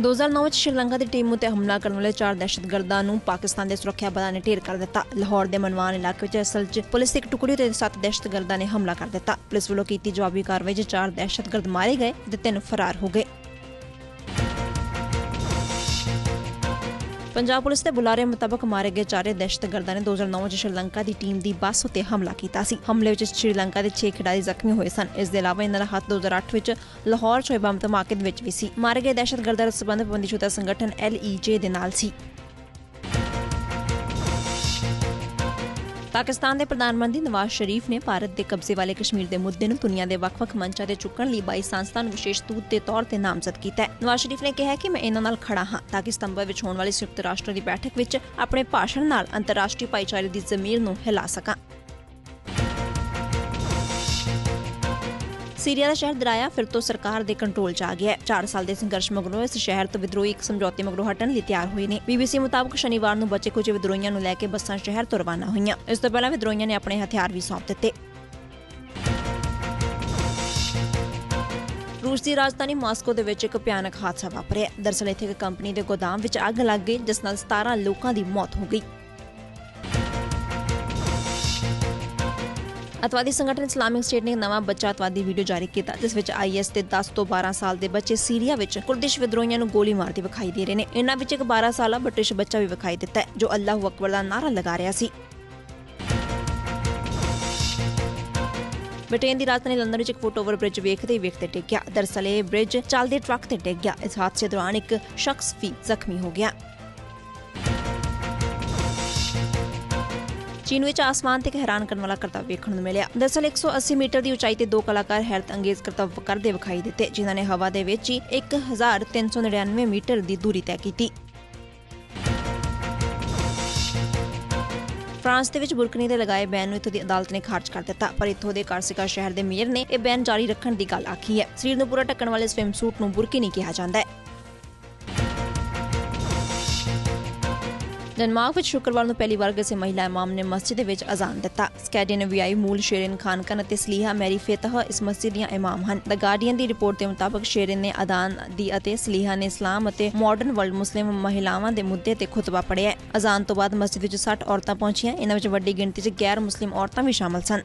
2009 ਵਿੱਚ ਸ਼੍ਰੀਲੰਕਾ ਦੀ ਟੀਮ ਉੱਤੇ ਹਮਲਾ ਕਰਨ ਵਾਲੇ ਚਾਰ ਦਹਿਸ਼ਤਗਰਦਾਂ ਨੂੰ ਪਾਕਿਸਤਾਨ ਦੇ ਸੁਰੱਖਿਆ ਬਲਾਂ ਨੇ ਢੇਰ ਕਰ ਦਿੱਤਾ। ਲਾਹੌਰ ਦੇ ਮਨਵਾਨ ਇਲਾਕੇ ਵਿੱਚ ਅਸਲ 'ਚ ਪੁਲਿਸ ਦੀ ਇੱਕ ਟੁਕੜੀ ਤੇ ਸੱਤ ਦਹਿਸ਼ਤਗਰਦਾਂ ਨੇ ਹਮਲਾ ਕਰ ਦਿੱਤਾ। ਪੁਲਿਸ ਵੱਲੋਂ ਕੀਤੀ ਜਵਾਬੀ ਕਾਰਵਾਈ 'ਚ ਚਾਰ ਦਹਿਸ਼ਤਗਰਦ ਮਾਰੇ ਗਏ ਤੇ ਤਿੰਨ ਫਰਾਰ ਹੋ ਗਏ। ਪੰਜਾਬ ਪੁਲਿਸ ਦੇ ਬੁਲਾਰੇ ਮੁਤਾਬਕ ਮਾਰੇ ਗਏ ਚਾਰੇ ਦਹਿਸ਼ਤਗਰਦਾਂ ਨੇ 2009 ਵਿੱਚ ਸ਼੍ਰੀਲੰਕਾ ਦੀ ਟੀਮ ਦੀ ਬੱਸ ਉੱਤੇ ਹਮਲਾ ਕੀਤਾ ਸੀ। ਹਮਲੇ ਵਿੱਚ ਸ਼੍ਰੀਲੰਕਾ ਦੇ 6 ਖਿਡਾਰੀ ਜ਼ਖਮੀ ਹੋਏ ਸਨ। ਇਸ ਦੇ ਇਲਾਵਾ ਇਹਨਾਂ ਦਾ ਹੱਥ 2008 ਵਿੱਚ ਲਾਹੌਰ 'ਚ ਹੋਏ ਬੰਬ ਧਮਾਕੇ ਵਿੱਚ ਵੀ ਸੀ। ਮਾਰੇ ਗਏ ਦਹਿਸ਼ਤਗਰਦਾਂ ਦਾ ਸਬੰਧ ਪਾਬੰਦੀਸ਼ੁਦਾ ਸੰਗਠਨ LEJ ਦੇ ਨਾਲ ਸੀ। ਪਾਕਿਸਤਾਨ ਦੇ ਪ੍ਰਧਾਨ ਮੰਤਰੀ ਨਵਾਜ਼ ਸ਼ਰੀਫ ਨੇ ਭਾਰਤ ਦੇ ਕਬਜ਼ੇ ਵਾਲੇ ਕਸ਼ਮੀਰ ਦੇ ਮੁੱਦੇ ਨੂੰ ਦੁਨੀਆ ਦੇ ਵੱਖ-ਵੱਖ ਮੰਚਾਂ ਤੇ ਚੁੱਕਣ ਲਈ 22 ਸੰਸਥਾ ਨੂੰ ਵਿਸ਼ੇਸ਼ ਦੂਤ ਦੇ ਤੌਰ ਤੇ ਨਾਮਜ਼ਦ ਕੀਤਾ ਹੈ। ਨਵਾਜ਼ ਸ਼ਰੀਫ ਨੇ ਕਿਹਾ ਕਿ ਮੈਂ ਇਹਨਾਂ ਨਾਲ ਖੜਾ ਹਾਂ ਤਾਂ ਕਿ ਸਤੰਬਰ ਵਿੱਚ ਹੋਣ ਵਾਲੀ ਸੰਯੁਕਤ ਰਾਸ਼ਟਰ ਦੀ ਬੈਠਕ ਵਿੱਚ ਆਪਣੇ ਭਾਸ਼ਣ ਨਾਲ ਅੰਤਰਰਾਸ਼ਟਰੀ ਭਾਈਚਾਰੇ ਦੀ ਜ਼ਮੀਰ ਨੂੰ ਹਿਲਾ ਸਕਾਂ। ਸੀਰੀਆ ਦਾ ਸ਼ਹਿਰ ਦਰਾਇਆ, ਫਿਰ ਤੋਂ ਸਰਕਾਰ ਦੇ ਕੰਟਰੋਲ 'ਚ ਆ ਗਿਆ ਹੈ। 4 ਸਾਲ ਦੇ ਸੰਘਰਸ਼ ਮਗਰੋਂ ਇਸ ਸ਼ਹਿਰ ਤੋਂ ਵਿਦਰੋਹੀ ਇੱਕ ਸਮਝੌਤੇ ਮਗਰੋਂ ਹਟਣ ਲਈ ਤਿਆਰ ਹੋਏ ਨੇ। ਬੀਬੀਸੀ ਮੁਤਾਬਕ ਸ਼ਨੀਵਾਰ ਨੂੰ ਬਚੇ ਕੁਝ ਵਿਦਰੋਹੀਆਂ ਨੂੰ ਲੈ ਕੇ ਬੱਸਾਂ ਸ਼ਹਿਰ ਤੋਂ ਰਵਾਨਾ ਹੋਈਆਂ। ਇਸ ਤੋਂ ਪਹਿਲਾਂ ਵਿਦਰੋਹੀਆਂ ਨੇ ਆਪਣੇ ਹਥਿਆਰ ਵੀ ਸੌਂਪ ਦਿੱਤੇ। ਰੂਸ ਦੀ ਰਾਜਧਾਨੀ ਮਾਸਕੋ ਦੇ ਵਿੱਚ ਇੱਕ ਭਿਆਨਕ ਹਾਦਸਾ ਵਾਪਰਿਆ। ਦਰਅਸਲ ਇੱਥੇ ਇੱਕ ਕੰਪਨੀ ਦੇ ਗੋਦਾਮ ਵਿੱਚ ਅੱਗ ਲੱਗ ਗਈ, ਜਿਸ ਨਾਲ 17 ਲੋਕਾਂ ਦੀ ਮੌਤ ਹੋ ਗਈ। ਅਤਵਾਦੀ ਸੰਗਠਨ ਇਸਲਾਮਿਕ ਸਟੇਟ ਨੇ ਨਵਾਂ ਬੱਚਾ ਅਤਵਾਦੀ ਵੀਡੀਓ ਜਾਰੀ ਕੀਤਾ, ਜਿਸ ਵਿੱਚ ਆਈਐਸ ਦੇ 10 ਤੋਂ 12 ਸਾਲ ਦੇ ਬੱਚੇ ਸੀਰੀਆ ਵਿੱਚ ਕੁਰਦਿਸ਼ ਵਿਦਰੋਹੀਆਂ ਨੂੰ ਗੋਲੀ ਮਾਰਦੇ ਵਿਖਾਈ ਦੇ ਰਹੇ ਨੇ। ਇਹਨਾਂ ਵਿੱਚ ਇੱਕ 12 ਸਾਲਾ ਬ੍ਰਿਟਿਸ਼ ਬੱਚਾ ਵੀ ਵਿਖਾਈ ਦਿੱਤਾ ਜੋ ਅੱਲਾਹੂ ਅਕਬਰ ਦਾ ਨਾਰਾ ਲਗਾ ਰਿਹਾ ਸੀ। ਬ੍ਰਿਟੇਨ ਦੀ ਰਾਜਧਾਨੀ ਲੰਡਨ ਵਿੱਚ ਇੱਕ ਫੁੱਟਓਵਰ ਬ੍ਰਿਜ ਵੇਖਦੇ ਹੀ ਵੇਖਦੇ ਡਿੱਗ ਗਿਆ। ਦਰਅਸਲ ਇਹ ਬ੍ਰਿਜ ਚੱਲਦੇ ਟਰੱਕ ਤੇ ਡਿੱਗ ਗਿਆ। ਇਸ ਹਾਦਸੇ ਦੌਰਾਨ ਇੱਕ ਸ਼ਖਸ ਵੀ ਜ਼ਖਮੀ ਹੋ ਗਿਆ। ਚੀਨ ਵਿੱਚ ਆਸਮਾਨ ਤੇ ਇੱਕ ਹੈਰਾਨ ਕਰਨ ਵਾਲਾ ਕਰਤੱਵ ਵੇਖਣ ਨੂੰ ਮਿਲਿਆ। ਦਰਅਸਲ 180 ਮੀਟਰ ਦੀ ਉਚਾਈ ਤੇ ਦੋ ਕਲਾਕਾਰ ਹੈਰਤ ਅੰਗੇਜ਼ ਕਰਤੱਵ ਕਰਦੇ ਵਿਖਾਈ ਦਿੱਤੇ, ਜਿਨ੍ਹਾਂ ਨੇ ਹਵਾ ਦੇ ਵਿੱਚ ਹੀ 1399 ਮੀਟਰ ਦੀ ਦੂਰੀ ਤੈਅ ਕੀਤੀ। ਫਰਾਂਸ ਦੇ ਵਿੱਚ ਬੁਰਕਨੀ ਦੇ ਲਗਾਏ ਬੈਨ ਨੂੰ ਇਥੋਂ ਦੀ ਅਦਾਲਤ ਨੇ ਖਾਰਜ ਕਰ ਦਿੱਤਾ, ਪਰ ਇਥੋਂ ਦੇ ਕਾਰਸਿਕਾ ਸ਼ਹਿਰ ਦੇ ਮੇਅਰ ਨੇ ਇਹ ਬੈਨ ਜਾਰੀ ਰੱਖਣ ਦੀ ਗੱਲ ਆਖੀ ਹੈ। ਸਰੀਰ ਨੂੰ ਪੂਰਾ ਢੱਕਣ ਵਾਲੇ ਸਵਿਮ ਸੂਟ ਨੂੰ ਬੁਰਕਿਨੀ ਕਿਹਾ ਜਾਂਦਾ ਹੈ। ਡੈਨਮਾਰਕ ਵਿੱਚ ਸ਼ੁੱਕਰਵਾਰ ਨੂੰ ਪਹਿਲੀ ਵਾਰ ਕਿਸੇ ਮਹਿਲਾ ਇਮਾਮ ਨੇ ਮਸਜਿਦ ਦੇ ਵਿੱਚ ਅਜ਼ਾਨ ਦਿੱਤਾ। ਸਕੈਂਡੀਨੇਵੀਆਈ ਮੂਲ ਸ਼ੇਰਿਨ ਖਾਨਕਨ ਅਤੇ ਸਲੀਹਾ ਮੈਰੀ ਫੇਤਹ ਇਸ ਮਸਜਿਦ ਦੀਆਂ ਇਮਾਮ ਹਨ। ਦ ਗਾਰਡੀਅਨ ਦੀ ਰਿਪੋਰਟ ਦੇ ਮੁਤਾਬਕ ਸ਼ੇਰਿਨ ਨੇ ਅਦਾਨ ਦੀ ਅਤੇ ਸਲੀਹਾ ਨੇ ਇਸਲਾਮ ਅਤੇ ਮਾਡਰਨ ਵਰਲਡ ਮੁਸਲਿਮ ਮਹਿਲਾਵਾਂ ਦੇ ਮੁੱਦੇ ਤੇ ਖੁਤਬਾ ਪੜਿਆ ਅਜ਼ਾਨ ਤੋਂ ਬਾਅਦ ਮਸਜਿਦ ਵਿੱਚ 60 ਔਰਤਾਂ ਪਹੁੰਚੀਆਂ। ਇਹਨਾਂ ਵਿੱਚ ਵੱਡੀ ਗਿਣਤੀ 'ਚ ਗੈਰ ਮੁਸਲਿਮ ਔਰਤਾਂ ਵੀ ਸ਼ਾਮਲ ਸਨ।